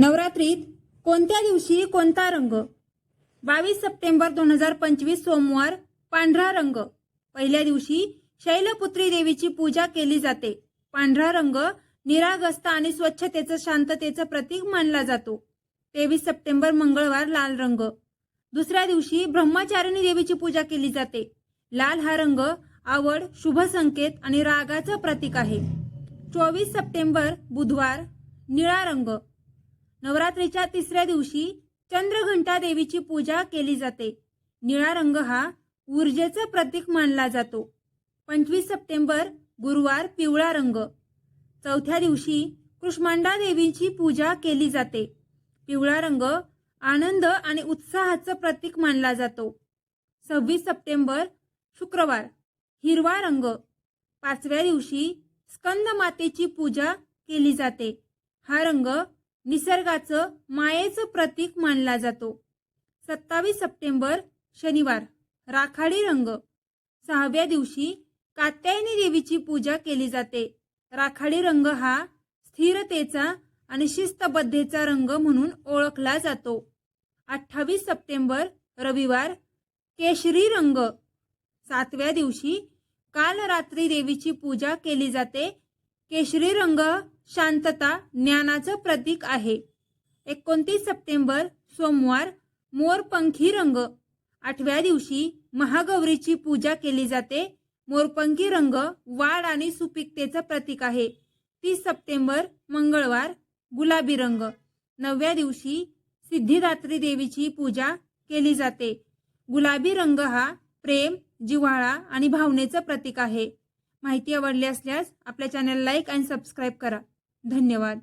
नवरात्रीत कोणत्या दिवशी कोणता रंग? बावीस सप्टेंबर दोन हजार पंचवीस सोमवार पांढरा रंग. पहिल्या दिवशी शैलपुत्री देवीची पूजा केली जाते. पांढरा रंग निरागस्त आणि स्वच्छतेचं शांततेचं प्रतीक मानला जातो. तेवीस सप्टेंबर मंगळवार लाल रंग. दुसऱ्या दिवशी ब्रह्मचारिणी देवीची पूजा केली जाते. लाल हा रंग आवड शुभ संकेत आणि रागाचं प्रतीक आहे. चोवीस सप्टेंबर बुधवार निळा रंग. नवरात्रीच्या तिसऱ्या दिवशी चंद्रघंटा देवीची पूजा केली जाते. निळा रंग हा ऊर्जेचं प्रतीक मानला जातो. पंचवीस सप्टेंबर गुरुवार पिवळा रंग. चौथ्या दिवशी कृष्मांडा देवीची पूजा केली जाते. पिवळा रंग आनंद आणि उत्साहाचं प्रतीक मानला जातो. सव्वीस सप्टेंबर शुक्रवार. हिरवा रंग. पाचव्या दिवशी स्कंद मातेची पूजा केली जाते. हा रंग निसर्गाचं मायेचं प्रतीक मानला जातो. सत्तावीस सप्टेंबर शनिवार. राखाडी रंग. सहाव्या दिवशी कात्यायनी देवीची पूजा केली जाते. राखाडी रंग हा स्थिरतेचा आणि शिस्तबद्धतेचा रंग म्हणून ओळखला जातो. अठ्ठावीस सप्टेंबर रविवार. केशरी रंग. सातव्या दिवशी काल रात्री देवीची पूजा केली जाते. केशरी रंग शांतता ज्ञानाचं प्रतीक आहे. एकोणतीस सप्टेंबर सोमवार मोरपंखी रंग. आठव्या दिवशी महागौरीची पूजा केली जाते. मोरपंखी रंग वाढ आणि सुपीकतेचं प्रतीक आहे. तीस सप्टेंबर मंगळवार गुलाबी रंग. नवव्या दिवशी सिद्धिदात्री देवीची पूजा केली जाते. गुलाबी रंग हा प्रेम जिव्हाळा आणि भावनेचं प्रतीक आहे. माहिती आवडली असल्यास आपल्या चॅनल लाईक आणि सबस्क्राईब करा. धन्यवाद.